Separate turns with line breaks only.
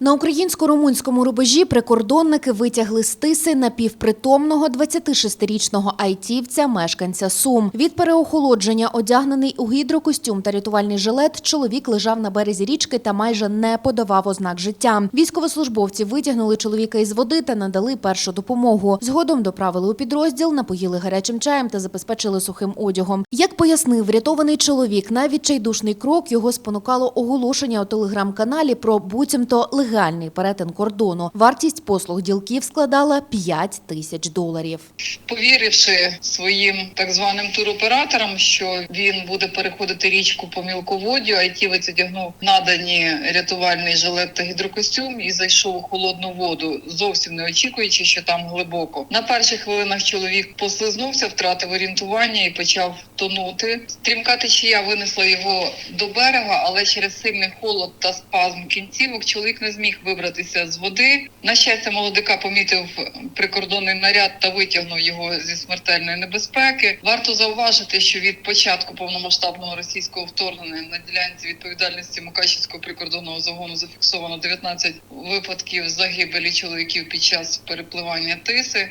На українсько-румунському рубежі прикордонники витягли з тиси напівпритомного 26-річного айтівця, мешканця Сум. Від переохолодження, одягнений у гідрокостюм та рятувальний жилет, чоловік лежав на березі річки та майже не подавав ознак життя. Військовослужбовці витягнули чоловіка із води та надали першу допомогу. Згодом доправили у підрозділ, напоїли гарячим чаєм та забезпечили сухим одягом. Як пояснив врятований чоловік, на відчайдушний крок його спонукало оголошення у телеграм-каналі про буцімто легальний перетин кордону. Вартість послуг ділків складала 5 тисяч доларів.
повіривши своїм так званим туроператорам, що він буде переходити річку по мілководдю, айтівець одягнув надані рятувальний жилет та гідрокостюм і зайшов у холодну воду, зовсім не очікуючи, що там глибоко. На перших хвилинах чоловік послизнувся, втратив орієнтування і почав тонути. Стрімка течія винесла його до берега, але через сильний холод та спазм кінцівок чоловік не зміг вибратися з води. На щастя, молодика помітив прикордонний наряд та витягнув його зі смертельної небезпеки. Варто зауважити, що від початку повномасштабного російського вторгнення на ділянці відповідальності Мукачівського прикордонного загону зафіксовано 19 випадків загибелі чоловіків під час перепливання тиси.